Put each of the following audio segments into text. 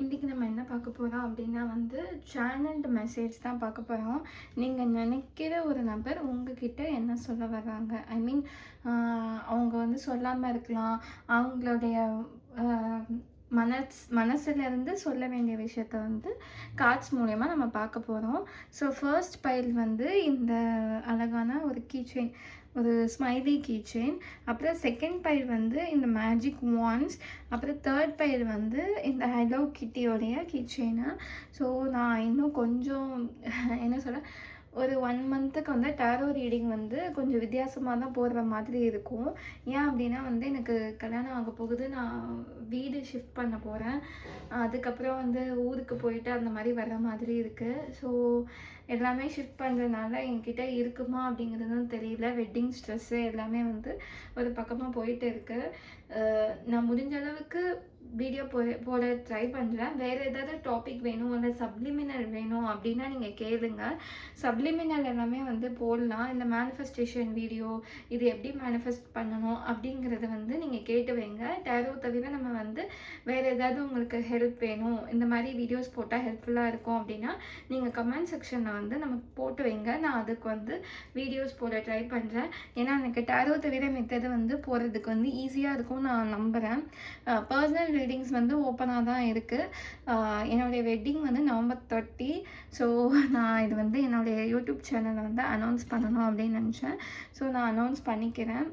இன்றைக்கு நம்ம என்ன பார்க்க போகிறோம் அப்படின்னா வந்து சேனல்டு மெசேஜ் தான் பார்க்க போகிறோம் நீங்கள் நினைக்கிற ஒரு நபர் உங்ககிட்ட என்ன சொல்ல வர்றாங்க? ஐ மீன் அவங்க வந்து சொல்லாமல் இருக்கலாம். அவங்களுடைய மனஸ் மனசுலேருந்து சொல்ல வேண்டிய விஷயத்த வந்து கார்ட்ஸ் மூலயமா நம்ம பார்க்க போகிறோம் ஸோ ஃபர்ஸ்ட் பைல் வந்து இந்த அழகான ஒரு கீச்செயின் ஒரு ஸ்மைலி கீச்செயின் அப்புறம் செகண்ட் பயிர் வந்து இந்த மேஜிக் வான்ஸ் அப்புறம் தேர்ட் பயிர் வந்து இந்த ஹலோ கிட்டியோடைய கீச்செயினு ஸோ நான் இன்னும் கொஞ்சம் என்ன சொல்ல ஒரு ஒன் மந்த்துக்கு வந்து டேரோ ரீடிங் வந்து கொஞ்சம் வித்தியாசமாக தான் போடுற மாதிரி இருக்கும். ஏன் அப்படின்னா வந்து எனக்கு கல்யாணம் ஆக போகுது நான் வீடு ஷிஃப்ட் பண்ண போகிறேன் அதுக்கப்புறம் வந்து ஊருக்கு போயிட்டு அந்த மாதிரி வர்ற மாதிரி இருக்குது ஸோ எல்லாமே ஷிஃப்ட் பண்ணுறதுனால என்கிட்ட இருக்குமா அப்படிங்கிறதும் தெரியல. வெட்டிங் ஸ்ட்ரெஸ்ஸு எல்லாமே வந்து ஒரு பக்கமாக போயிட்டு இருக்குது நான் முடிஞ்ச அளவுக்கு வீடியோ போ போட ட்ரை பண்ணுறேன் வேறு ஏதாவது டாபிக் வேணும் இல்லை சப்ளிமினல் வேணும் அப்படின்னா நீங்கள் கேளுங்க. சப்ளிமினல் எல்லாமே வந்து போடலாம். இந்த மேனிஃபெஸ்டேஷன் வீடியோ இது எப்படி மேனிஃபெஸ்ட் பண்ணணும் அப்படிங்கிறத வந்து நீங்கள் கேட்டு வைங்க. டேரோ தவிர நம்ம வந்து வேறு ஏதாவது உங்களுக்கு ஹெல்ப் வேணும் இந்த மாதிரி வீடியோஸ் போட்டால் ஹெல்ப்ஃபுல்லாக இருக்கும் அப்படின்னா நீங்கள் கமெண்ட் செக்ஷனில் வந்து நமக்கு போட்டு வைங்க. நான் அதுக்கு வந்து வீடியோஸ் போட ட்ரை பண்ணுறேன் ஏன்னா எனக்கு டேரோ தவிர மெத்தது வந்து போகிறதுக்கு வந்து ஈஸியாக இருக்கும் நான் நம்புகிறேன் பர்சனல் ரீடிங்ஸ் வந்து ஓப்பனாக தான் இருக்குது என்னுடைய வெட்டிங் வந்து நவம்பர் தேர்ட்டி ஸோ நான் இது வந்து என்னுடைய யூடியூப் சேனலில் வந்து அனௌன்ஸ் பண்ணணும் அப்படின்னு நினச்சேன். ஸோ நான் அனௌன்ஸ் பண்ணிக்கிறேன்.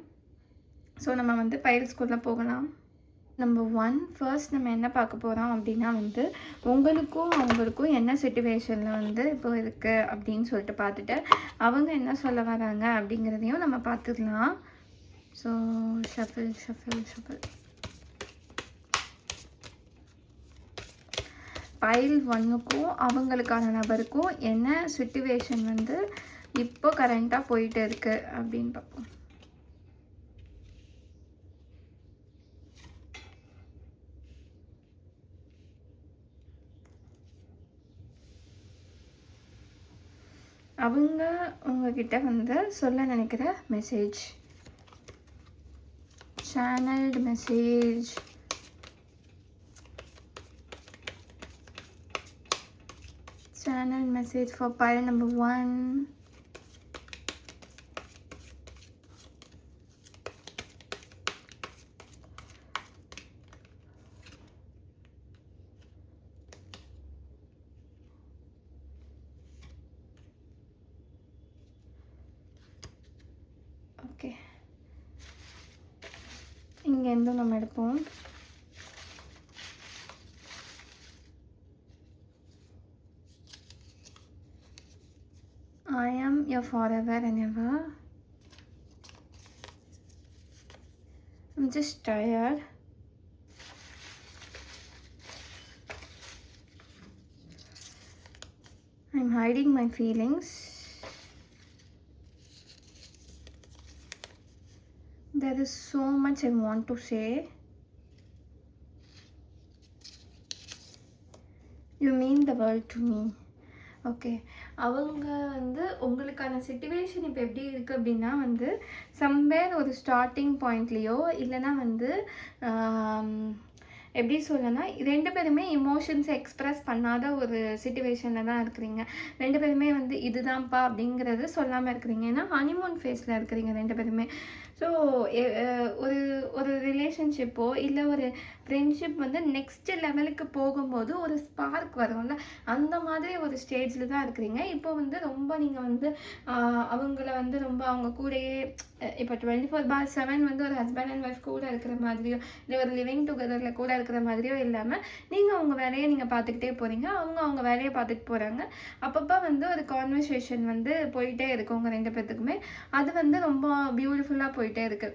ஸோ நம்ம வந்து பயில்ஸ்குள்ளே போகலாம். நம்பர் ஒன் ஃபர்ஸ்ட் நம்ம என்ன பார்க்க போகிறோம் அப்படின்னா வந்து உங்களுக்கும் அவங்களுக்கும் என்ன சுச்சுவேஷனில் வந்து இப்போ இருக்குது அப்படின்னு சொல்லிட்டு பார்த்துட்டு அவங்க என்ன சொல்ல வராங்க அப்படிங்கிறதையும் நம்ம பார்த்துக்கலாம் so shuffle shuffle shuffle file ஒன்றுக்கும் அவங்களுக்கான நபருக்கும் என்ன சுச்சுவேஷன் வந்து இப்போ கரண்ட்டாக போயிட்டு இருக்கு அப்படின்னு பார்ப்போம். அவங்க உங்ககிட்ட வந்து சொல்ல நினைக்கிற message channelled message channel message for pile number one. Okay இங்கேருந்தும் நம்ம எடுப்போம் forever and ever. I'm just tired. I'm hiding my feelings. There is so much I want to say. You mean the world to me. Okay அவங்க வந்து உங்களுக்கான situation இப்போ எப்படி இருக்குது அப்படின்னா வந்து சம்வேர் ஒரு ஸ்டார்டிங் பாயிண்ட்லேயோ இல்லைன்னா வந்து எப்படி சொல்லனா ரெண்டு பேருமே இமோஷன்ஸை எக்ஸ்ப்ரெஸ் பண்ணாத ஒரு சுச்சுவேஷனில் தான் இருக்கிறீங்க. ரெண்டு பேருமே வந்து இதுதான்ப்பா அப்படிங்கிறது சொல்லாமல் இருக்கிறீங்க. ஏன்னா ஹனிமூன் ஃபேஸில் இருக்கிறீங்க ரெண்டு பேருமே. ஸோ ஒரு ஒரு ரிலேஷன்ஷிப்போ இல்லை ஒரு ஃப்ரெண்ட்ஷிப் வந்து நெக்ஸ்ட் லெவலுக்கு போகும்போது ஒரு ஸ்பார்க் வரும்ல? அந்த மாதிரி ஒரு ஸ்டேஜில் தான் இருக்கிறீங்க. இப்போ வந்து ரொம்ப நீங்கள் வந்து அவங்கள வந்து ரொம்ப அவங்க கூடயே இப்போ டுவெண்ட்டி ஃபோர் பார் செவன் வந்து ஒரு ஹஸ்பண்ட் அண்ட் ஒய்ஃப் கூட இருக்கிற மாதிரியோ இல்லை ஒரு லிவிங் டுகெதரில் கூட இருக்கிற மாதிரியோ இல்லாமல் நீங்கள் அவங்க வேலையை நீங்கள் பார்த்துக்கிட்டே போகிறீங்க அவங்க அவங்க வேலையை பார்த்துட்டு போகிறாங்க அப்பப்போ வந்து ஒரு கான்வர்சேஷன் வந்து போயிட்டே இருக்கும் உங்கள் ரெண்டு பேர்த்துக்குமே அது வந்து ரொம்ப பியூட்டிஃபுல்லாக போயிட்டே இருக்கு.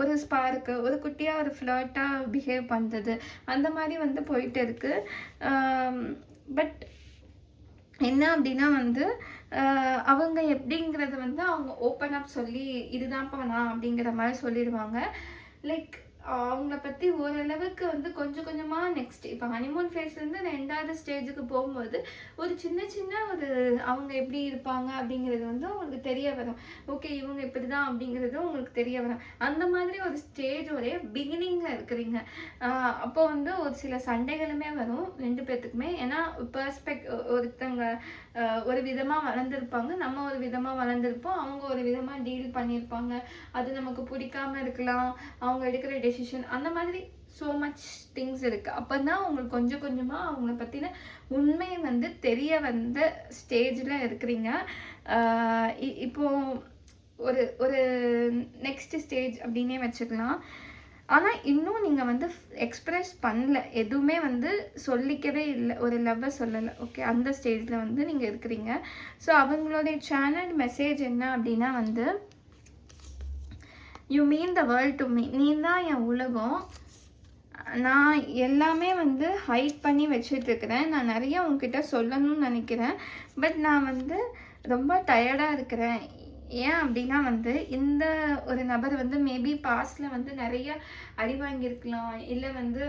ஒரு ஸ்பார்க்கு ஒரு குட்டியாக ஒரு ஃப்ளர்ட்டாக பிஹேவ் பண்ணுறது அந்த மாதிரி வந்து போயிட்டு இருக்கு. பட் என்ன அப்படின்னா வந்து அவங்க எப்படிங்கிறத வந்து அவங்க ஓப்பன் அப் சொல்லி இதுதான்ப்பா நான் அப்படிங்கிற மாதிரி சொல்லிடுவாங்க. லைக் அவங்கள பற்றி ஓரளவுக்கு வந்து கொஞ்சம் கொஞ்சமாக நெக்ஸ்ட் இப்போ ஹனிமூன் ஃபேஸ்லேருந்து ரெண்டாவது ஸ்டேஜுக்கு போகும்போது ஒரு சின்ன சின்ன ஒரு அவங்க எப்படி இருப்பாங்க அப்படிங்கிறது வந்து உங்களுக்கு தெரிய வரும். ஓகே இவங்க இப்படி தான் அப்படிங்கிறது உங்களுக்கு தெரிய வரும். அந்த மாதிரி ஒரு ஸ்டேஜோடைய பிகினிங்கில் இருக்கிறீங்க. அப்போ வந்து ஒரு சில சண்டைகளுமே வரும் ரெண்டு பேர்த்துக்குமே ஏன்னா பெர்ஸ்பெக்ட் ஒருத்தவங்க ஒரு விதமாக வளர்ந்துருப்பாங்க நம்ம ஒரு விதமாக வளர்ந்துருப்போம் அவங்க ஒரு விதமாக டீல் பண்ணியிருப்பாங்க. அது நமக்கு பிடிக்காம இருக்கலாம் அவங்க எடுக்கிற டெசிஷன் அந்த மாதிரி ஸோ மச் திங்ஸ் இருக்குது அப்போ தான் அவங்களுக்கு கொஞ்சம் கொஞ்சமாக அவங்கள பற்றின உண்மை வந்து தெரிய வந்த ஸ்டேஜில் இருக்கிறீங்க. இப்போது இ- இப்போ ஒரு ஒரு நெக்ஸ்ட் ஸ்டேஜ் அப்படின்னே வச்சுக்கலாம். ஆனால் இன்னும் நீங்கள் வந்து எக்ஸ்ப்ரெஸ் பண்ணல. எதுவுமே வந்து சொல்லிக்கவே இல்லை. ஒரு லவ்வை சொல்லலை. ஓகே அந்த ஸ்டேஜில் வந்து நீங்கள் இருக்கிறீங்க. ஸோ அவங்களுடைய சேனல் மெசேஜ் என்ன அப்படின்னா வந்து you mean the world to me நீ தான் என் உலகம். நான் எல்லாமே வந்து ஹைட் பண்ணி வச்சிட்ருக்கிறேன் நான் நிறைய உங்ககிட்ட சொல்லணும்னு நினைக்கிறேன். பட் நான் வந்து ரொம்ப டயர்டாக இருக்கிறேன். ஏன் அப்படின்னா வந்து இந்த ஒரு நபர் வந்து மேபி பாஸ்டில் வந்து நிறைய அடி வாங்கியிருக்கலாம். இல்லை வந்து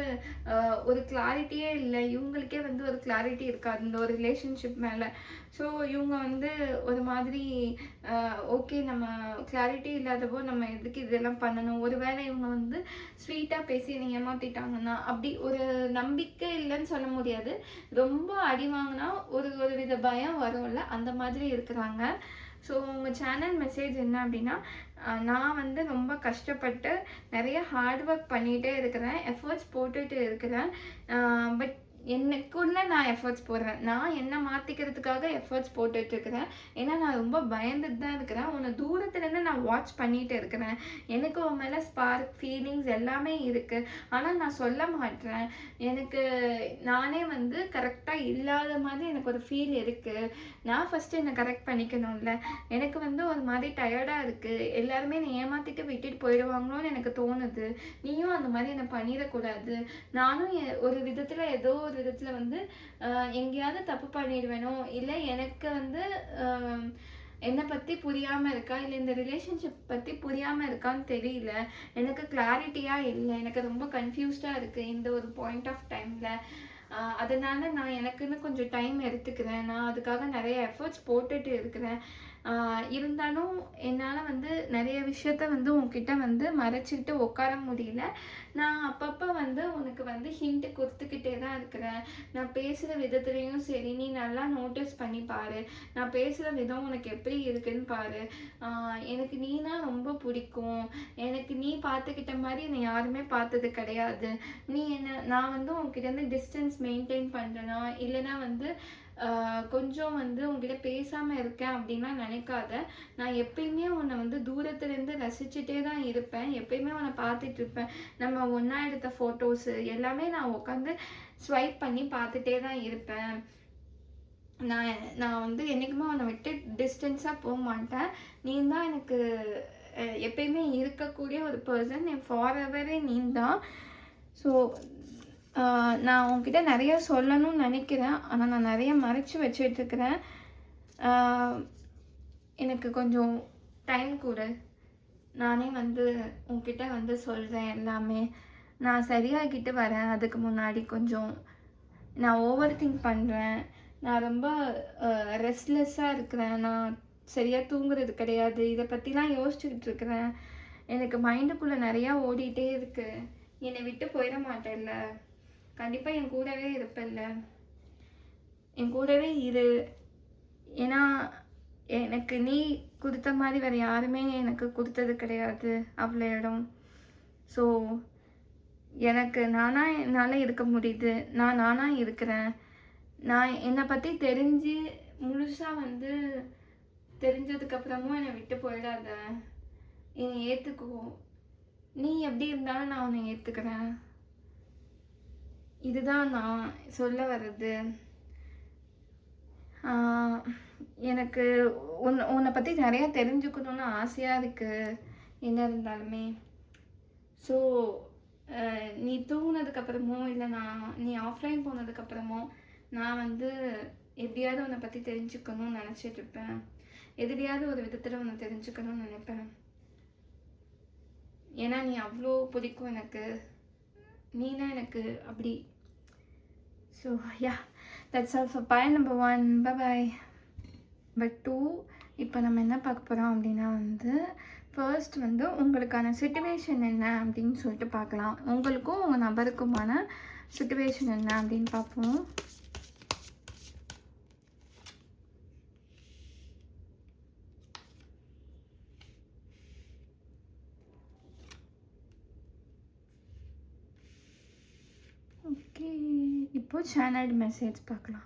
ஒரு கிளாரிட்டியே இல்லை. இவங்களுக்கே வந்து ஒரு கிளாரிட்டி இருக்காது இந்த ஒரு ரிலேஷன்ஷிப் மேலே. ஸோ இவங்க வந்து ஒரு மாதிரி ஓகே நம்ம கிளாரிட்டி இல்லாதப்போ நம்ம எதுக்கு இதெல்லாம் பண்ணணும்? ஒரு வேளை இவங்க வந்து ஸ்வீட்டாக பேசி என்னை ஏமாற்றிட்டாங்கன்னா அப்படி ஒரு நம்பிக்கை இல்லைன்னு சொல்ல முடியாது. ரொம்ப அடி வாங்கினா ஒரு ஒரு வித பயம் வரும்ல. அந்த மாதிரி இருக்கிறாங்க. ஸோ உங்கள் சேனல் மெசேஜ் என்ன அப்படின்னா நான் வந்து ரொம்ப கஷ்டப்பட்டு நிறைய ஹார்ட் ஒர்க் பண்ணிகிட்டே இருக்கிறேன் எஃபர்ட்ஸ் போட்டுகிட்டு இருக்கிறேன். பட் எனக்குள்ள நான் எஃபர்ட்ஸ் போடுறேன். நான் என்னை மாற்றிக்கிறதுக்காக எஃபர்ட்ஸ் போட்டுட்ருக்கிறேன் ஏன்னா நான் ரொம்ப பயந்துட்டு தான் இருக்கிறேன். உன்னை தூரத்துலேருந்து நான் வாட்ச் பண்ணிகிட்டு இருக்கிறேன். எனக்கு உன் மேலே ஸ்பார்க் ஃபீலிங்ஸ் எல்லாமே இருக்குது ஆனால் நான் சொல்ல மாட்டேறேன் எனக்கு நானே வந்து கரெக்டாக இல்லாத மாதிரி எனக்கு ஒரு ஃபீல் இருக்குது நான் ஃபஸ்ட்டு என்னை கரெக்ட் பண்ணிக்கணும்ல. எனக்கு வந்து ஒரு மாதிரி டயர்டாக இருக்குது எல்லாருமே என்னை ஏமாற்றிட்டு விட்டுட்டு போயிடுவாங்களோன்னு எனக்கு தோணுது. நீயும் அந்த மாதிரி என்னை பண்ணிடக்கூடாது. நானும் எ- ஒரு விதத்தில் ஏதோ ஒரு விதத்தில் வந்து எங்கேயாவது தப்பு பண்ணிடுவேனோ? இல்லை எனக்கு வந்து என்னை பற்றி புரியாமல் இருக்கா? இல்லை இந்த ரிலேஷன்ஷிப் பற்றி புரியாமல் இருக்கான்னு தெரியல. எனக்கு கிளாரிட்டியாக இல்லை. எனக்கு ரொம்ப கன்ஃபியூஸ்டாக இருக்குது இந்த ஒரு பாயிண்ட் ஆஃப் டைமில் அதனால் நான் எனக்குன்னு கொஞ்சம் டைம் எடுத்துக்கிறேன். நான் அதுக்காக நிறைய எஃபர்ட்ஸ் போட்டுட்டு இருக்கிறேன். இருந்தாலும் என்னால் வந்து நிறைய விஷயத்த வந்து உன்கிட்ட வந்து மறைச்சிக்கிட்டு உட்கார முடியல. நான் அப்பப்போ வந்து உனக்கு வந்து ஹிண்ட் கொடுத்துக்கிட்டே தான் இருக்கிறேன். நான் பேசுகிற விதத்துலேயும் சரி நீ நல்லா நோட்டீஸ் பண்ணி பாரு. நான் பேசுகிற விதம் உனக்கு எப்படி இருக்குன்னு பாரு. எனக்கு நீனா ரொம்ப பிடிக்கும். எனக்கு நீ பார்த்துக்கிட்ட மாதிரி என்னை யாருமே பார்த்தது கிடையாது. நீ என்ன நான் வந்து உன்கிட்ட இருந்து டிஸ்டன்ஸ் மெயின்டைன் பண்ணுறேனா இல்லைனா வந்து கொஞ்சம் வந்து உங்ககிட்ட பேசாமல் இருக்கேன் அப்படின்லாம் நினைக்காத. நான் எப்பயுமே உன்னை வந்து தூரத்துலேருந்து ரசிச்சுட்டே தான் இருப்பேன். எப்பயுமே உன்னை பார்த்துட்டு இருப்பேன். நம்ம ஒன்றா எடுத்த ஃபோட்டோஸு எல்லாமே நான் உட்காந்து ஸ்வைப் பண்ணி பார்த்துட்டே தான் இருப்பேன். நான் நான் வந்து என்றைக்குமே உன்னை விட்டு டிஸ்டன்ஸாக போக மாட்டேன். நீ தான் எனக்கு எப்பயுமே இருக்கக்கூடிய ஒரு பர்சன் என் ஃபாரெவரே நீ தான். ஸோ நான் உங்ககிட்ட நிறைய சொல்லணும்னு நினைக்கிறேன். ஆனால் நான் நிறைய மறைச்சு வச்சிட்ருக்கிறேன். எனக்கு கொஞ்சம் டைம் கொடு. நானே வந்து உங்ககிட்ட வந்து சொல்கிறேன் எல்லாமே. நான் சரியாகிட்டு வரேன். அதுக்கு முன்னாடி கொஞ்சம் நான் ஓவர் திங்க் பண்ணுறேன் நான் ரொம்ப ரெஸ்ட்லெஸ்ஸாக இருக்கிறேன். நான் சரியாக தூங்குறது கிடையாது. இதை பற்றிலாம் யோசிச்சுக்கிட்டு இருக்கிறேன் எனக்கு மைண்டுக்குள்ளே நிறையா ஓடிட்டே இருக்குது என்னை விட்டு போயிட மாட்டேல்ல. கண்டிப்பாக என் கூடவே இருப்பல்ல என் கூடவே இரு. ஏன்னா எனக்கு நீ கொடுத்த மாதிரி வேறு யாருமே எனக்கு கொடுத்தது கிடையாது அவ்வளோ இடம். ஸோ எனக்கு நானாக என்னால் இருக்க முடியுது. நான் நானாக இருக்கிறேன். நான் என்னை பற்றி தெரிஞ்சு முழுசாக வந்து தெரிஞ்சதுக்கப்புறமும் என்னை விட்டு போயிடாத. என்னை ஏற்றுக்குவோம் நீ எப்படி இருந்தாலும் நான் உன்னை ஏற்றுக்கிறேன் இதுதான் நான் சொல்ல வர்றது. எனக்கு உன் உன்னை பற்றி நிறையா தெரிஞ்சுக்கணுன்னு ஆசையாக இருக்குது என்ன இருந்தாலுமே. ஸோ நீ தூங்கினதுக்கப்புறமோ இல்லை நான் நீ ஆஃப்லைன் போனதுக்கப்புறமோ நான் வந்து எப்படியாவது உன்னை பற்றி தெரிஞ்சுக்கணும்னு நினச்சிட்டு இருப்பேன். எதுலையாவது ஒரு விதத்தில் உன்னை தெரிஞ்சுக்கணும்னு நினைப்பேன். ஏன்னா நீ அவ்வளோ பிடிக்கும் எனக்கு. நீனா எனக்கு அப்படி so yeah that's all for number number one bye. But two இப்போ நம்ம என்ன பார்க்க போகிறோம் அப்படின்னா வந்து ஃபர்ஸ்ட் வந்து உங்களுக்கான சுச்சுவேஷன் என்ன அப்படின்னு சொல்லிட்டு பார்க்கலாம். உங்களுக்கும் உங்கள் நபருக்குமான சுச்சுவேஷன் என்ன அப்படின்னு பார்ப்போம் ஓகே இப்போ சேனல் மெசேஜ் பார்க்கலாம்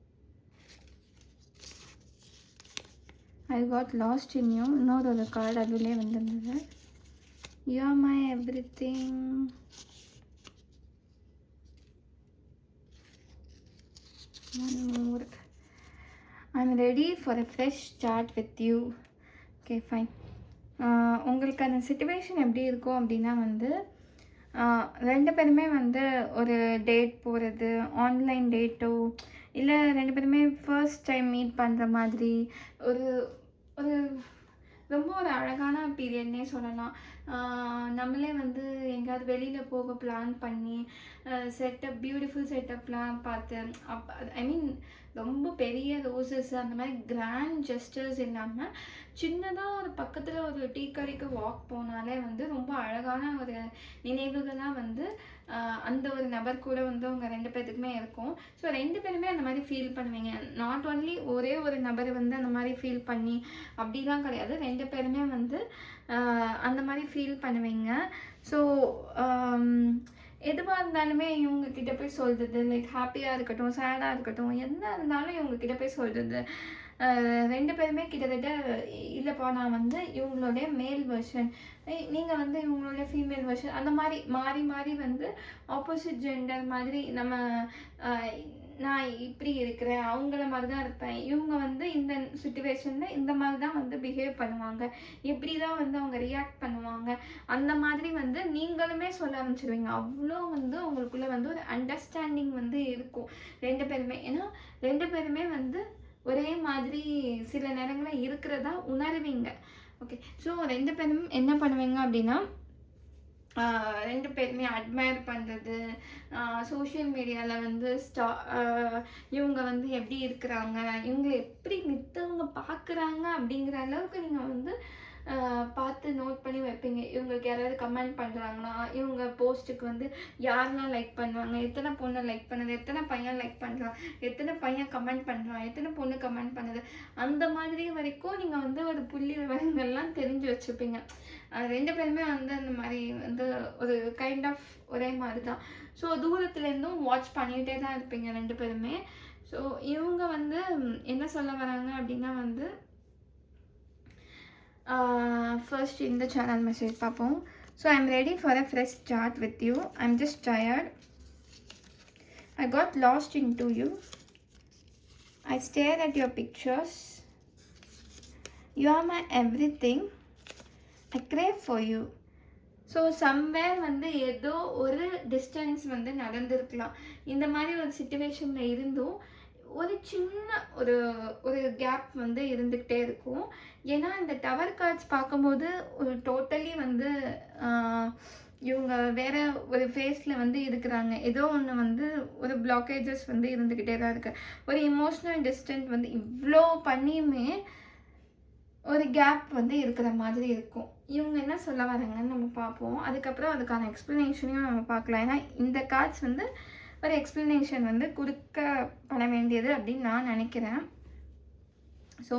I got lost in you இன்னொரு கார்டு அதுலேயே வந்திருந்தது. You are my everything one more i'm ready for a fresh start with you. Okay fine. உங்களுக்கு அந்த சுச்சுவேஷன் எப்படி இருக்கும் அப்படின்னா வந்து ரெண்டு பேருமே வந்து ஒரு டேட் போகிறது ஆன்லைன் டேட்டோ இல்லை ரெண்டு பேருமே ஃபர்ஸ்ட் டைம் மீட் பண்ணுற மாதிரி ஒரு ஒரு ரொம்ப ஒரு அழகான பீரியட்னே சொல்லலாம். நம்மளே வந்து எங்கேயாவது வெளியில் போக பிளான் பண்ணி செட்டப் பியூட்டிஃபுல் செட்டப்லாம் பார்த்து அப் ஐ மீன் ரொம்ப பெரிய ரோசஸ் அந்த மாதிரி கிராண்ட் ஜெஸ்டர்ஸ் இல்லாமல் சின்னதாக ஒரு பக்கத்தில் ஒரு டீ கடைக்கு வாக் போனாலே வந்து ரொம்ப அழகான ஒரு நினைவுகளாக வந்து அந்த ஒரு நபர் கூட வந்து அவங்க ரெண்டு பேர்த்துக்குமே இருக்கும். ஸோ ரெண்டு பேருமே அந்த மாதிரி ஃபீல் பண்ணுவீங்க. நாட் ஒன்லி ஒரே ஒரு நபர் வந்து அந்த மாதிரி ஃபீல் பண்ணி அப்படிலாம் கிடையாது. ரெண்டு பேருமே வந்து அந்த மாதிரி ஃபீல் பண்ணுவீங்க. ஸோ um, எதுவாக இருந்தாலுமே இவங்க கிட்ட போய் சொல்கிறது லைக் ஹாப்பியாக இருக்கட்டும் சேடாக இருக்கட்டும் என்ன இருந்தாலும் இவங்க கிட்ட போய் சொல்கிறது ரெண்டு பேருமே கிட்டத்தட்ட இல்லைப்பா நான் வந்து இவங்களுடைய மேல் வெர்ஷன் நீங்கள் வந்து இவங்களுடைய ஃபீமேல் வெர்ஷன் அந்த மாதிரி மாறி மாறி வந்து ஆப்போசிட் ஜெண்டர் மாதிரி நம்ம நான் இப்படி இருக்கிறேன் அவங்கள மாதிரி தான் இருப்பேன். இவங்க வந்து இந்த சுச்சுவேஷனில் இந்த மாதிரி தான் வந்து பிஹேவ் பண்ணுவாங்க. எப்படி தான் வந்து அவங்க ரியாக்ட் பண்ணுவாங்க. அந்த மாதிரி வந்து நீங்களுமே சொல்ல ஆரம்பிச்சிருவீங்க. அவ்வளோ வந்து உங்களுக்குள்ளே வந்து ஒரு அண்டர்ஸ்டாண்டிங் வந்து இருக்கும். ரெண்டு பேருமே. ஏன்னா ரெண்டு பேருமே வந்து ஒரே மாதிரி சில நேரங்களில் இருக்கிறதா உணருவீங்க. ஓகே ஸோ ரெண்டு பேரும் என்ன பண்ணுவீங்க அப்படின்னா ரெண்டு பேருமே அட்மையர் பண்ணுறது சோஷியல் மீடியாவில் வந்து ஸ்டா ஆஹ் இவங்க வந்து எப்படி இருக்கிறாங்க இவங்களை எப்படி மித்தவங்க பார்க்குறாங்க அப்படிங்கிற அளவுக்கு நீங்கள் வந்து பார்த்து நோட் பண்ணி வைப்பீங்க. இவங்களுக்கு யாராவது கமெண்ட் பண்ணுறாங்களா இவங்க போஸ்ட்டுக்கு வந்து யாரெல்லாம் லைக் பண்ணுவாங்க? எத்தனை பொண்ணு லைக் பண்ணுது? எத்தனை பையன் லைக் பண்ணுறான் எத்தனை பையன் கமெண்ட் பண்ணுறான் எத்தனை பொண்ணு கமெண்ட் பண்ணுது? அந்த மாதிரி வரைக்கும் நீங்கள் வந்து ஒரு புள்ளி விவரங்கள்லாம் தெரிஞ்சு வச்சுப்பீங்க. ரெண்டு பேருமே வந்து அந்த மாதிரி வந்து ஒரு கைண்ட் ஆஃப் ஒரே மாதிரி தான் ஸோ தூரத்துலேருந்தும் வாட்ச் பண்ணிகிட்டே தான் இருப்பீங்க ரெண்டு பேருமே. ஸோ இவங்க வந்து என்ன சொல்ல வராங்க அப்படின்னா வந்து ஃபர்ஸ்ட் இந்த சேனல் மெசேஜ் பார்ப்போம் so I am ready for a fresh start with you I am just tired I got lost in to you I stare at your pictures you are my everything I crave for you so somewhere வந்து ஏதோ ஒரு distance வந்து நடந்திருக்கலாம். இந்த மாதிரி ஒரு சுச்சுவேஷனில் இருந்தும் ஒரு சின்ன ஒரு ஒரு கேப் வந்து இருந்துக்கிட்டே இருக்கும். ஏன்னா இந்த டவர் கார்ட்ஸ் பார்க்கும்போது ஒரு டோட்டலி வந்து இவங்க வேற ஒரு ஃபேஸில் வந்து இருக்கிறாங்க. ஏதோ ஒன்று வந்து ஒரு பிளாக்கேஜஸ் வந்து இருந்துக்கிட்டே தான் இருக்குது ஒரு இமோஷ்னல் டிஸ்டன்ஸ் வந்து இவ்வளோ பண்ணியுமே ஒரு கேப் வந்து இருக்கிற மாதிரி இருக்கும். இவங்க என்ன சொல்ல வராங்கன்னு நம்ம பார்ப்போம். அதுக்கப்புறம் அதுக்கான எக்ஸ்ப்ளனேஷனையும் நம்ம பார்க்கலாம். ஏன்னா இந்த கார்ட்ஸ் வந்து ஒரு எக்ஸ்ப்ளனேஷன் வந்து கொடுக்கப்பட வேண்டியது அப்படின்னு நான் நினைக்கிறேன். ஸோ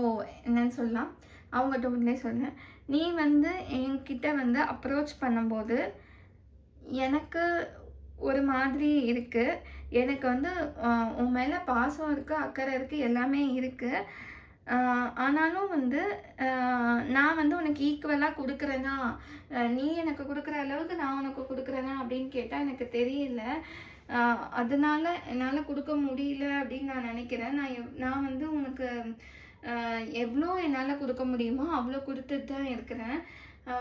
என்னன்னு சொல்லலாம். அவங்க டோன்லேயே சொல்கிறேன் நீ வந்து என்கிட்ட வந்து அப்ரோச் பண்ணும்போது எனக்கு ஒரு மாதிரி இருக்குது எனக்கு வந்து உன் மேலே பாசம் இருக்குது அக்கறை இருக்குது எல்லாமே இருக்குது ஆனாலும் வந்து நான் வந்து உனக்கு ஈக்குவலாக கொடுக்குறேனா? நீ எனக்கு கொடுக்குற அளவுக்கு நான் உனக்கு கொடுக்குறேனா அப்படின்னு கேட்டால் எனக்கு தெரியல. அதனால என்னால் கொடுக்க முடியல அப்படின்னு நான் நினைக்கிறேன். நான் நான் வந்து உனக்கு எவ்வளோ என்னால் கொடுக்க முடியுமோ அவ்வளோ கொடுத்துட்டு தான் இருக்கிறேன்.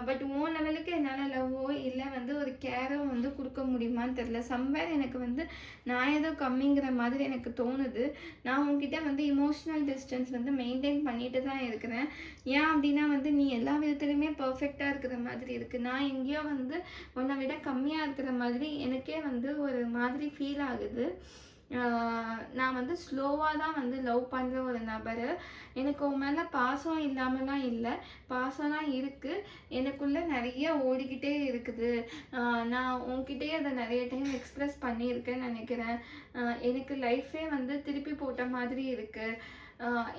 பட் உன் லெவலுக்கு என்னால் லவ்வோ இல்லை வந்து ஒரு கேரோ வந்து கொடுக்க முடியுமான்னு தெரில சம்வேர் எனக்கு வந்து நான் ஏதோ கம்மிங்கிற மாதிரி எனக்கு தோணுது. நான் உங்ககிட்ட வந்து இமோஷ்னல் டிஸ்டன்ஸ் வந்து மெயின்டைன் பண்ணிட்டு தான் இருக்கிறேன். ஏன் அப்படின்னா வந்து நீ எல்லா விதத்துலையுமே பர்ஃபெக்டாக இருக்கிற மாதிரி இருக்குது நான் எங்கேயோ வந்து உன்னை விட கம்மியாக இருக்கிற மாதிரி எனக்கே வந்து ஒரு மாதிரி ஃபீல் ஆகுது. நான் வந்து ஸ்லோவாக தான் வந்து லவ் பண்ணுற ஒரு நபர். எனக்கு உன் மேலே பாசம் இல்லாமலாம் இல்லை. பாசம்லாம் இருக்குது எனக்குள்ளே நிறைய ஓடிக்கிட்டே இருக்குது. நான் உன்கிட்டே அதை நிறைய டைம் எக்ஸ்ப்ரெஸ் பண்ணியிருக்கேன்னு நினைக்கிறேன். எனக்கு லைஃபே வந்து திருப்பி போட்ட மாதிரி இருக்குது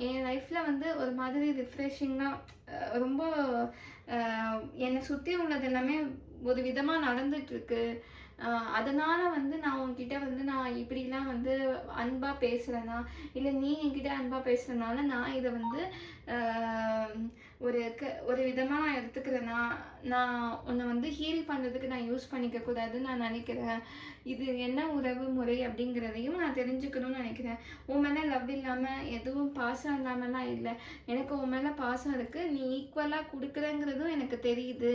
என் லைஃப்பில் வந்து ஒரு மாதிரி ரிஃப்ரெஷிங்காக ரொம்ப என்னை சுற்றி உள்ளது எல்லாமே ஒரு விதமாக நடந்துட்டுருக்கு அதனால் வந்து நான் உன்கிட்ட வந்து நான் இப்படிலாம் வந்து அன்பாக பேசுகிறேன்னா இல்லை நீ என்கிட்ட அன்பாக பேசுகிறனால நான் இதை வந்து ஆஹ் ஒரு க ஒரு விதமாக நான் எடுத்துக்கிறேன்னா நான் உன்னை வந்து ஹீல் பண்ணுறதுக்கு நான் யூஸ் பண்ணிக்க கூடாதுன்னு நான் நினைக்கிறேன். இது என்ன உறவு முறை அப்படிங்கிறதையும் நான் தெரிஞ்சுக்கணும்னு நினைக்கிறேன். உன் மேலே லவ் இல்லாமல் எதுவும் பாசம் இல்லாமலாம் இல்லை. எனக்கு உன் மேலே பாசம் இருக்குது நீ ஈக்குவலாக கொடுக்குறங்கிறதும் எனக்கு தெரியுது.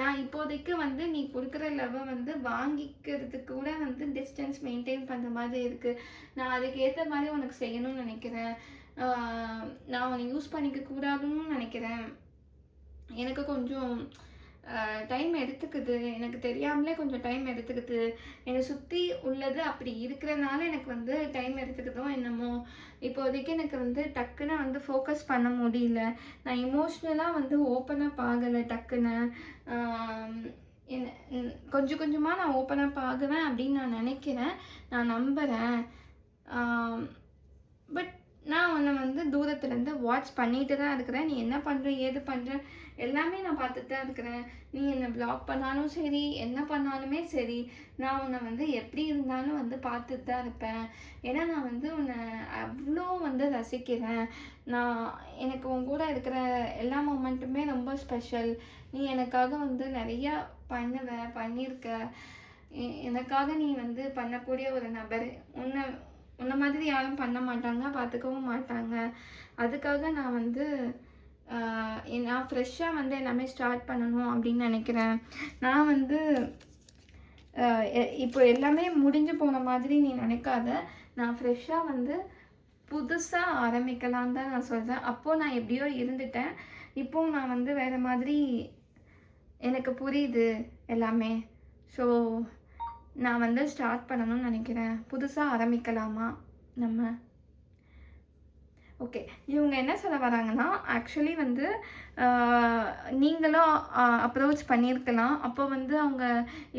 நான் இப்போதைக்கு வந்து நீ கொடுக்குற லவ்வை வந்து வாங்கிக்கிறதுக்கு கூட வந்து டிஸ்டன்ஸ் மெயின்டைன் பண்ணுற மாதிரி இருக்குது நான் அதுக்கேற்ற மாதிரி உனக்கு செய்யணும்னு நினைக்கிறேன். நான் அவனை யூஸ் பண்ணிக்க கூடாதுன்னு நினைக்கிறேன். எனக்கு கொஞ்சம் டைம் எடுத்துக்குது. எனக்கு தெரியாமலே கொஞ்சம் டைம் எடுத்துக்குது. என்னை சுற்றி உள்ளது அப்படி இருக்கிறனால எனக்கு வந்து டைம் எடுத்துக்குதோ என்னமோ. இப்போதைக்கு எனக்கு வந்து டக்குன்னு வந்து ஃபோக்கஸ் பண்ண முடியல. நான் இமோஷ்னலாக வந்து ஓப்பன் அப் ஆகலை டக்குன்னு. ஆம், கொஞ்சம் கொஞ்சமாக நான் ஓப்பன் அப் ஆகுவேன் அப்படின்னு நான் நினைக்கிறேன். நான் நம்புகிறேன் பட் நான் உன்னை வந்து தூரத்துலேருந்து வாட்ச் பண்ணிட்டு தான் இருக்கிறேன். நீ என்ன பண்ணுற ஏது பண்ணுற எல்லாமே நான் பார்த்துட்டு தான் இருக்கிறேன். நீ என்னை பிளாக் பண்ணாலும் சரி என்ன பண்ணாலுமே சரி நான் உன்னை வந்து எப்படி இருந்தாலும் வந்து பார்த்துட்டு தான் இருப்பேன். ஏன்னா நான் வந்து உன்னை அவ்வளோ வந்து ரசிக்கிறேன். நான் எனக்கு உன் கூட இருக்கிற எல்லா மூமெண்ட்டுமே ரொம்ப ஸ்பெஷல் நீ எனக்காக வந்து நிறையா பண்ணுவ பண்ணியிருக்க. எனக்காக நீ வந்து பண்ணக்கூடிய ஒரு நபர். உன்னை உன்னை மாதிரி யாரும் பண்ண மாட்டாங்க பார்த்துக்கவும் மாட்டாங்க. அதுக்காக நான் வந்து நான் ஃப்ரெஷ்ஷாக வந்து எல்லாமே ஸ்டார்ட் பண்ணணும் அப்படின்னு நினைக்கிறேன். நான் வந்து இப்போ எல்லாமே முடிஞ்சு போன மாதிரி நீ நினைக்காத. நான் ஃப்ரெஷ்ஷாக வந்து புதுசாக ஆரம்பிக்கலான்னு தான் நான் சொல்கிறேன் அப்போது நான் எப்படியோ இருந்துட்டேன். இப்போ நான் வந்து வேறு மாதிரி எனக்கு புரியுது எல்லாமே. ஸோ நான் வந்து ஸ்டார்ட் பண்ணணும்னு நினைக்கிறேன். புதுசாக ஆரம்பிக்கலாமா? நம்ம. ஓகே இவங்க என்ன சொல்ல வராங்கன்னா ஆக்சுவலி வந்து நீங்களும் அப்ரோச் பண்ணியிருக்கலாம் அப்போ வந்து அவங்க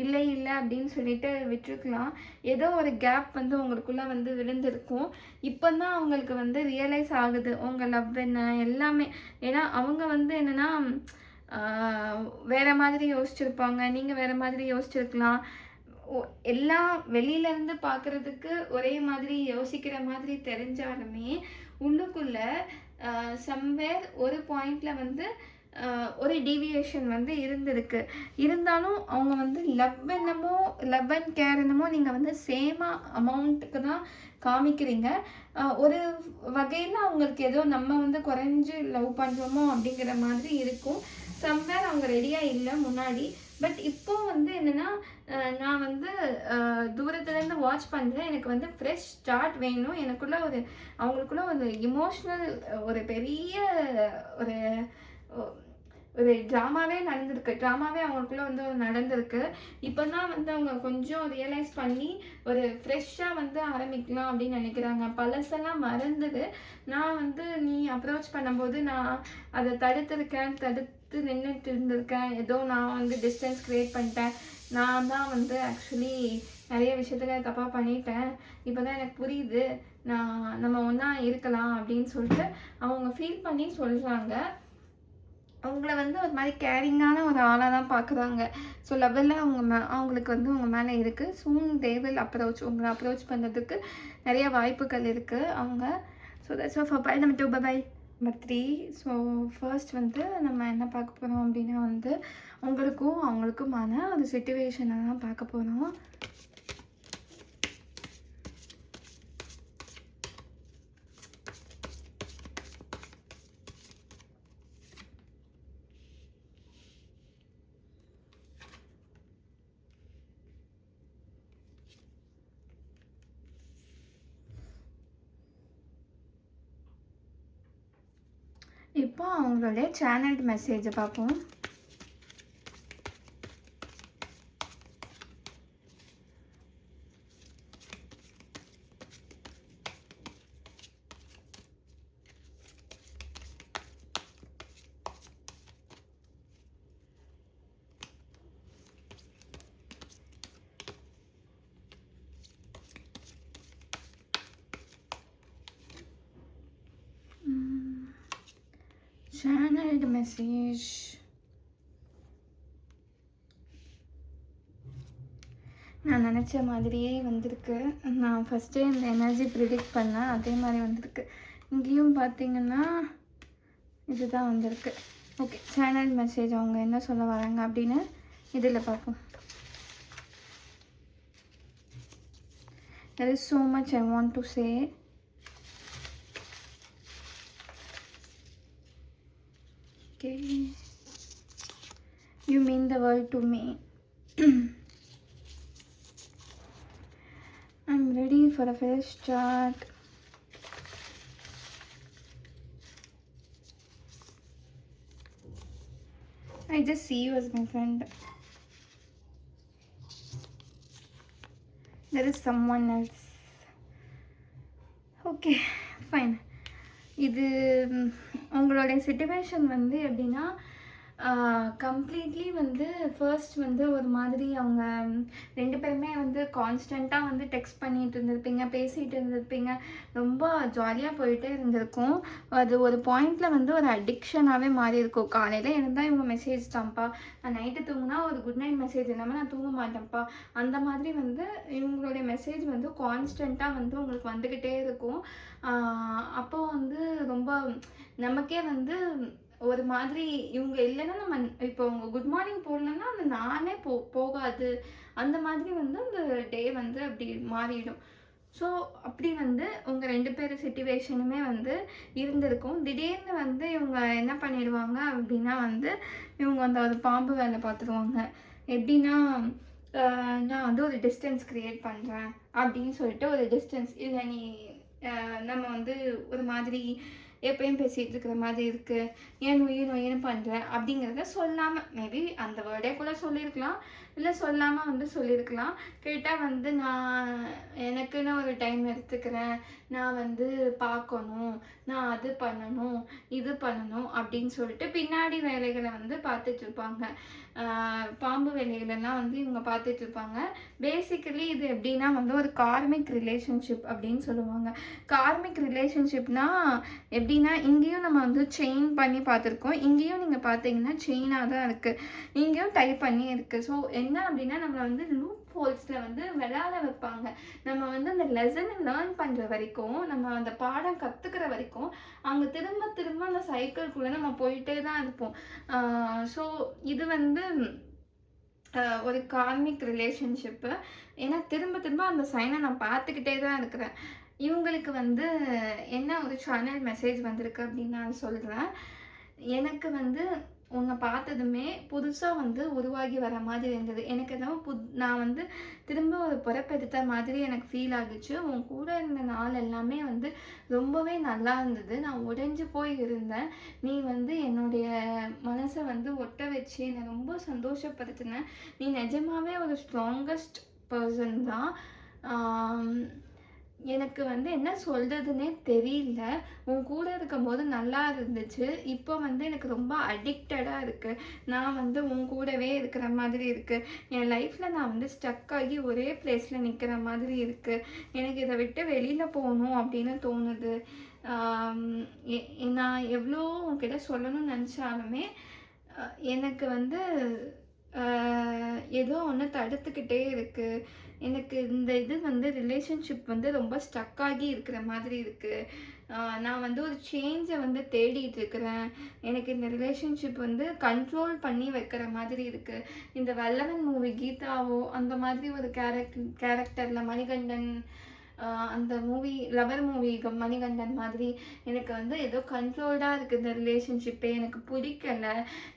இல்லை இல்லை அப்படின்னு சொல்லிட்டு விட்டுருக்கலாம். ஏதோ ஒரு கேப் வந்து உங்களுக்குள்ளே வந்து விழுந்திருக்கும். இப்போ தான் அவங்களுக்கு வந்து ரியலைஸ் ஆகுது. உங்கள் லவ் என்ன எல்லாமே. ஏன்னா அவங்க வந்து என்னென்னா வேறு மாதிரி யோசிச்சிருப்பாங்க. நீங்கள் வேறு மாதிரி யோசிச்சிருக்கலாம். எல்லாம் வெளியிலேருந்து பார்க்குறதுக்கு ஒரே மாதிரி யோசிக்கிற மாதிரி தெரிஞ்சாலுமே உள்ளுக்குள்ள சம்வேர் ஒரு பாயிண்டில் வந்து ஒரு டீவியேஷன் வந்து இருந்திருக்கு. இருந்தாலும் அவங்க வந்து லவ் என்னமோ லவ் அண்ட் கேர் என்னமோ நீங்கள் வந்து சேமாக அமௌண்ட்டுக்கு தான் காமிக்கிறீங்க. ஒரு வகையில் அவங்களுக்கு ஏதோ நம்ம வந்து குறைஞ்சு லவ் பண்ணுறோமோ அப்படிங்கிற மாதிரி இருக்கும். சம்வேர் அவங்க ரெடியாக இல்லை முன்னாடி பட் இப்போ வந்து என்னென்னா நான் வந்து தூரத்துலேருந்து வாட்ச் பண்ணுறேன் எனக்கு வந்து ஃப்ரெஷ் ஸ்டார்ட் வேணும். எனக்குள்ள ஒரு அவங்களுக்குள்ள ஒரு இமோஷ்னல் ஒரு பெரிய ஒரு ஒரு ட்ராமாவே நடந்திருக்கு. ட்ராமாவே அவங்களுக்குள்ள வந்து நடந்திருக்கு. இப்போ தான் வந்து அவங்க கொஞ்சம் ரியலைஸ் பண்ணி ஒரு ஃப்ரெஷ்ஷாக வந்து ஆரம்பிக்கலாம் அப்படின்னு நினைக்கிறாங்க. பழசெல்லாம் மறந்துது நான் வந்து நீ அப்ரோச் பண்ணும்போது நான் அதை தடுத்திருக்கேன் தடுத்து நின்றுட்டு இருந்திருக்கேன். ஏதோ நான் வந்து டிஸ்டன்ஸ் க்ரியேட் பண்ணிட்டேன். நான் தான் வந்து ஆக்சுவலி நிறைய விஷயத்தில் தப்பாக பண்ணிட்டேன். இப்போ தான் எனக்கு புரியுது. நான் நம்ம ஒன்றா இருக்கலாம் அப்படின்னு சொல்லிட்டு அவங்க ஃபீல் பண்ணி சொல்கிறாங்க அவங்கள வந்து ஒரு மாதிரி கேரிங்கான ஒரு ஆளாக தான் பார்க்குறாங்க ஸோ லெவலில் அவங்க மே அவங்களுக்கு வந்து உங்கள் மேலே இருக்குது சூன் டேவில் அப்ரோச் உங்களை அப்ரோச் பண்ணுறதுக்கு நிறைய வாய்ப்புகள் இருக்குது அவங்க. ஸோ தட்ஸ் ஆஃப் பை நம்ம to by number three so first வந்து நம்ம என்ன பார்க்க போகிறோம் அப்படின்னா வந்து உங்களுக்கும் அவங்களுக்குமான ஒரு சுச்சுவேஷனை தான் பார்க்க போகிறோம் இப்போ அவங்களுடைய சேனல் மெசேஜை பார்ப்போம் சேனல்டு மெசேஜ் நான் நினச்ச மாதிரியே வந்திருக்கு. நான் ஃபஸ்ட்டே இந்த எனர்ஜி ப்ரிடிக்ட் பண்ணேன். அதே மாதிரி வந்திருக்கு. இங்கேயும் பார்த்தீங்கன்னா இதுதான் வந்திருக்கு. ஓகே சேனல் மெசேஜ் அவங்க என்ன சொல்ல வராங்க அப்படின்னு இதில் பார்ப்போம். There is so much I want to say okay you mean the world to me I'm ready for a fresh start. I just see you as my friend. There is someone else. Okay fine இது ம், உங்களுடைய situation வந்து எப்படின்னா completely வந்து first வந்து ஒரு மாதிரி அவங்க ரெண்டு பேருமே வந்து கான்ஸ்டண்ட்டாக வந்து டெக்ஸ்ட் பண்ணிகிட்டு இருந்திருப்பீங்க பேசிகிட்டு இருந்திருப்பீங்க. ரொம்ப ஜாலியாக போயிட்டே இருந்திருக்கும். அது ஒரு பாயிண்டில் வந்து ஒரு அடிக்ஷனாகவே மாறி இருக்கும் காலையில் இருந்தால் இவங்க மெசேஜ் தான்ப்பா. நான் நைட்டு தூங்கினா ஒரு குட் நைட் மெசேஜ் இல்லாமல் நான் தூங்க மாட்டேன்ப்பா. அந்த மாதிரி வந்து இவங்களுடைய மெசேஜ் வந்து கான்ஸ்டண்ட்டாக வந்து உங்களுக்கு வந்துக்கிட்டே இருக்கும். அப்போது வந்து ரொம்ப நமக்கே வந்து ஒரு மாதிரி இவங்க இல்லைன்னா நம்ம இப்போ அவங்க குட் மார்னிங் போடலன்னா அந்த நானே போ போகாது. அந்த மாதிரி வந்து அந்த டே வந்து அப்படி மாறிடும். ஸோ அப்படி வந்து உங்கள் ரெண்டு பேர் சுச்சுவேஷனுமே வந்து இருந்திருக்கும். திடீர்னு வந்து இவங்க என்ன பண்ணிடுவாங்க அப்படின்னா வந்து இவங்க அந்த ஒரு பாம்பு வேலை பார்த்துருவாங்க. எப்படின்னா நான் வந்து ஒரு டிஸ்டன்ஸ் க்ரியேட் பண்ணுறேன் அப்படின்னு சொல்லிட்டு ஒரு டிஸ்டன்ஸ் இல்லை நீ நம்ம வந்து ஒரு மாதிரி எப்பயும் பேசிகிட்டு இருக்கிற மாதிரி இருக்குது ஏன் உயிர் உயிர் பண்ணுற அப்படிங்கிறத சொல்லாமல் மேபி அந்த வேர்டே கூட சொல்லியிருக்கலாம். இல்லை சொல்லாமல் வந்து சொல்லியிருக்கலாம். கேட்டால் வந்து நான் எனக்குன்னு ஒரு டைம் எடுத்துக்கிறேன். நான் வந்து பார்க்கணும். நான் அது பண்ணணும் இது பண்ணணும் அப்படின்னு சொல்லிட்டு பின்னாடி வேலைகளை வந்து பார்த்துட்ருப்பாங்க. பாம்பு வேலைகளெல்லாம் வந்து இவங்க பார்த்துட்ருப்பாங்க. பேசிக்கலி இது எப்படின்னா வந்து ஒரு கார்மிக் ரிலேஷன்ஷிப் அப்படின்னு சொல்லுவாங்க. கார்மிக் ரிலேஷன்ஷிப்னால் எப்படி எப்படின்னா இங்கேயும் நம்ம வந்து செயின் பண்ணி பார்த்துருக்கோம். இங்கேயும் நீங்கள் பார்த்தீங்கன்னா செயினாக தான் இருக்குது இங்கேயும் டைப் பண்ணி இருக்குது ஸோ என்ன அப்படின்னா நம்மளை வந்து லூப் ஹோல்ஸில் வந்து விளையாட வைப்பாங்க. நம்ம வந்து அந்த லெசனை லேர்ன் பண்ணுற வரைக்கும் நம்ம அந்த பாடம் கற்றுக்கிற வரைக்கும் அங்கே திரும்ப திரும்ப அந்த சைக்கிள்குள்ளே நம்ம போயிட்டே தான் இருப்போம். ஸோ இது வந்து ஒரு கார்மிக் ரிலேஷன்ஷிப்பு ஏன்னா திரும்ப திரும்ப அந்த சைனை நான் பார்த்துக்கிட்டே தான் இருக்கிறேன். இவங்களுக்கு வந்து என்ன ஒரு சேனல் மெசேஜ் வந்திருக்கு அப்படின்னு நான் சொல்கிறேன் எனக்கு வந்து உன்னை பார்த்ததுமே புதுசாக வந்து உருவாகி வர மாதிரி இருந்தது. எனக்கு எதாவது புத் நான் வந்து திரும்ப ஒரு பிறப்பெடுத்த மாதிரி எனக்கு ஃபீல் ஆகுச்சு. உன் கூட இருந்த நாள் எல்லாமே வந்து ரொம்பவே நல்லா இருந்தது. நான் உடைஞ்சு போய் இருந்தேன். நீ வந்து என்னுடைய மனசை வந்து ஒட்ட வச்சு என்னை ரொம்ப சந்தோஷப்படுத்தின. நீ நிஜமாவே ஒரு ஸ்ட்ராங்கஸ்ட் பர்சன் தான். எனக்கு வந்து என்ன சொல்கிறதுனே தெரியல. உன் கூட இருக்கும்போது நல்லா இருந்துச்சு. இப்போ வந்து எனக்கு ரொம்ப அடிக்டடாக இருக்குது நான் வந்து உன் கூடவே இருக்கிற மாதிரி இருக்குது என் லைஃப்பில் நான் வந்து ஸ்டக் ஆகி ஒரே பிளேஸில் நிற்கிற மாதிரி இருக்குது எனக்கு இதை விட்டு வெளியில் போகணும் அப்படின்னு தோணுது. நான் எவ்வளோ உங்ககிட்ட சொல்லணும்னு நினச்சாலுமே எனக்கு வந்து ஏதோ ஒன்று தடுத்துக்கிட்டே இருக்குது எனக்கு இந்த இது வந்து ரிலேஷன்ஷிப் வந்து ரொம்ப ஸ்டக் ஆகி இருக்கிற மாதிரி இருக்குது நான் வந்து ஒரு சேஞ்சை வந்து தேடிட்டு இருக்கிறேன். எனக்கு இந்த ரிலேஷன்ஷிப் வந்து கண்ட்ரோல் பண்ணி வைக்கிற மாதிரி இருக்குது இந்த வல்லவன் மூவி கீதாவோ அந்த மாதிரி ஒரு கேரக்ட் கேரக்டரில் மணிகண்டன் அந்த மூவி லவர் மூவி மணிகண்டன் மாதிரி எனக்கு வந்து ஏதோ கண்ட்ரோல்டாக இருக்குது இந்த ரிலேஷன்ஷிப்பே எனக்கு பிடிக்கலை.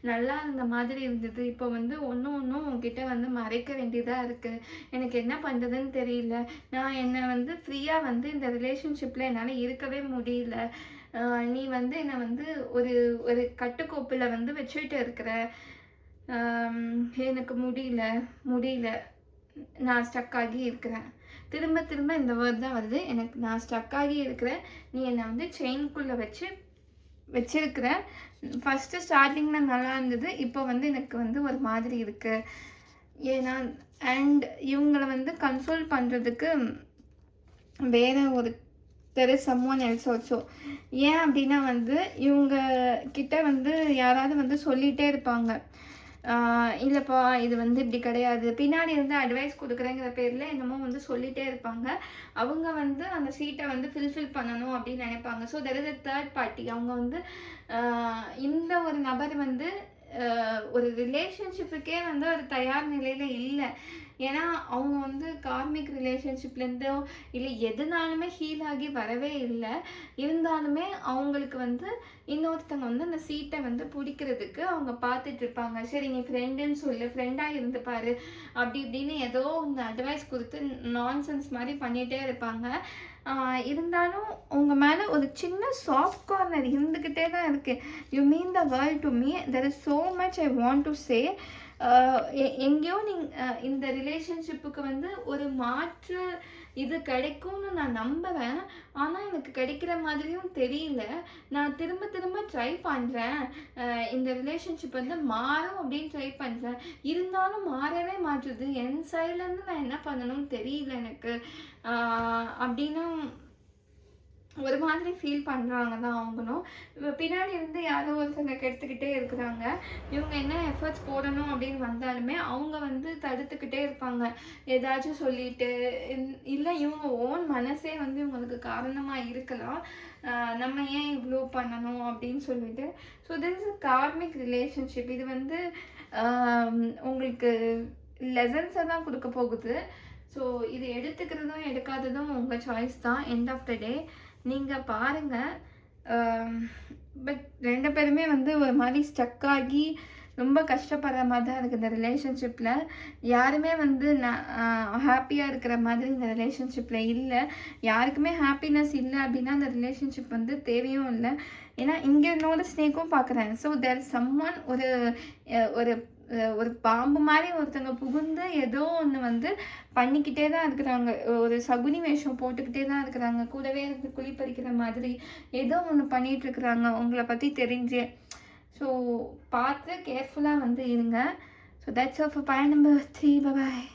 நல்லா இருந்த மாதிரி இருந்தது. இப்போ வந்து ஒன்றும் ஒன்றும் உங்ககிட்ட வந்து மறைக்க வேண்டியதாக இருக்குது எனக்கு என்ன பண்ணுறதுன்னு தெரியல. நான் என்னை வந்து ஃப்ரீயாக வந்து இந்த ரிலேஷன்ஷிப்பில் என்னால் இருக்கவே முடியல. நீ வந்து என்னை வந்து ஒரு ஒரு கட்டுக்கோப்பில் வந்து வச்சுட்டு இருக்கிற. எனக்கு முடியல. முடியல. நான் ஸ்டக் ஆகி இருக்கிறேன். திரும்ப திரும்ப இந்த வேர்ட் தான் வருது. எனக்கு நான் ஸ்டக் ஆகி இருக்கிறேன் நீ என்னை வந்து செயின்குள்ளே வச்சு வச்சிருக்கிற. ஃபஸ்ட்டு ஸ்டார்டிங்கில் நல்லா இருந்தது. இப்போ வந்து எனக்கு வந்து ஒரு மாதிரி இருக்குது ஏன்னா அண்ட் இவங்களை வந்து கன்சோல் பண்ணுறதுக்கு வேற ஒரு தெரு சம்மோன் எல்ஸ் ஆல்சோ ஏன் அப்படின்னா வந்து இவங்க கிட்ட வந்து யாராவது வந்து சொல்லிகிட்டே இருப்பாங்க. இல்லைப்பா இது வந்து இப்படி கிடையாது. பின்னாடி இருந்து அட்வைஸ் கொடுக்குறேங்கிற பேரில் என்னமோ வந்து சொல்லிகிட்டே இருப்பாங்க. அவங்க வந்து அந்த சீட்டை வந்து ஃபில்ஃபில் பண்ணணும் அப்படின்னு நினைப்பாங்க. So there is a third party அவங்க வந்து இந்த ஒரு நபர் வந்து ஒரு ரிலேஷன்ஷிப்புக்கே வந்து ஒரு தயார் நிலையில் இல்லை. ஏன்னா அவங்க வந்து கார்மிக் ரிலேஷன்ஷிப்லேருந்தோ இல்லை எதுனாலுமே ஹீல் ஆகி வரவே இல்லை. இருந்தாலுமே அவங்களுக்கு வந்து இன்னொருத்தங்க வந்து அந்த சீட்டை வந்து பிடிக்கிறதுக்கு அவங்க பார்த்துட்டு இருப்பாங்க சரி நீ ஃப்ரெண்டுன்னு சொல்லு ஃப்ரெண்டாக இருந்து பாரு அப்படி இப்படின்னு ஏதோ இந்த அட்வைஸ் கொடுத்து நான்சென்ஸ் மாதிரி பண்ணிகிட்டே இருப்பாங்க. இருந்தாலும் உங்கள் மேலே ஒரு சின்ன சாஃப்ட் கார்னர் இருந்துக்கிட்டே தான் இருக்குது you mean the world to me there is so much I want to say எங்கேயோ நீங்கள் இந்த ரிலேஷன்ஷிப்புக்கு வந்து ஒரு மாற்று இது கிடைக்கும்னு நான் நம்புகிறேன் ஆனால் எனக்கு கிடைக்கிற மாதிரியும் தெரியல. நான் திரும்ப திரும்ப ட்ரை பண்ணுறேன் இந்த ரிலேஷன்ஷிப் வந்து மாறும் அப்படின்னு ட்ரை பண்ணுறேன் இருந்தாலும் மாறவே மாற்றுது என் சைட்லேருந்து நான் என்ன பண்ணணும்னு தெரியல எனக்கு. அப்படின்னும் ஒரு மாதிரி ஃபீல் பண்ணுறாங்க தான் அவங்களும் பின்னாடி இருந்து யாரோ ஒருத்தங்க கெடுத்துக்கிட்டே இருக்கிறாங்க. இவங்க என்ன எஃபர்ட்ஸ் போடணும் அப்படின்னு வந்தாலுமே அவங்க வந்து தடுத்துக்கிட்டே இருப்பாங்க. ஏதாச்சும் சொல்லிட்டு இல்லை இவங்க ஓன் மனசே வந்து இவங்களுக்கு காரணமாக இருக்கலாம். நம்ம ஏன் இவ்வளோ பண்ணணும் அப்படின்னு சொல்லிட்டு. So this is karmic relationship இது வந்து உங்களுக்கு லெசன்ஸை தான் கொடுக்க போகுது. ஸோ இது எடுத்துக்கிறதும் எடுக்காததும் உங்கள் சாய்ஸ் தான். எண்ட் ஆஃப் த டே நீங்கள் பாருங்கள் பட் ரெண்டு பேருமே வந்து ஒரு மாதிரி ஸ்டக் ஆகி ரொம்ப கஷ்டப்படுற மாதிரி தான் இருக்குது இந்த ரிலேஷன்ஷிப்பில் யாருமே வந்து நான் ஹாப்பியாக இருக்கிற மாதிரி இந்த ரிலேஷன்ஷிப்பில் இல்லை. யாருக்குமே ஹாப்பினஸ் இல்லை அப்படின்னா அந்த ரிலேஷன்ஷிப் வந்து தேவையும் இல்லை. ஏன்னா இங்கே இன்னொரு ஸ்னேக்கும் பார்க்குறேன் ஸோ தேர் சம்மன் ஒரு ஒரு ஒரு பாம்பு மாதிரி ஒருத்தங்க புகுந்து ஏதோ ஒன்று வந்து பண்ணிக்கிட்டே தான் இருக்கிறாங்க. ஒரு சகுனி வேஷம் போட்டுக்கிட்டே தான் இருக்கிறாங்க. கூடவே இருந்து குழி பறிக்கிற மாதிரி ஏதோ ஒன்று பண்ணிகிட்டு இருக்கிறாங்க. உங்களை பற்றி தெரிஞ்சு. ஸோ பார்த்து கேர்ஃபுல்லாக வந்து இருங்க. So that's off point number three bye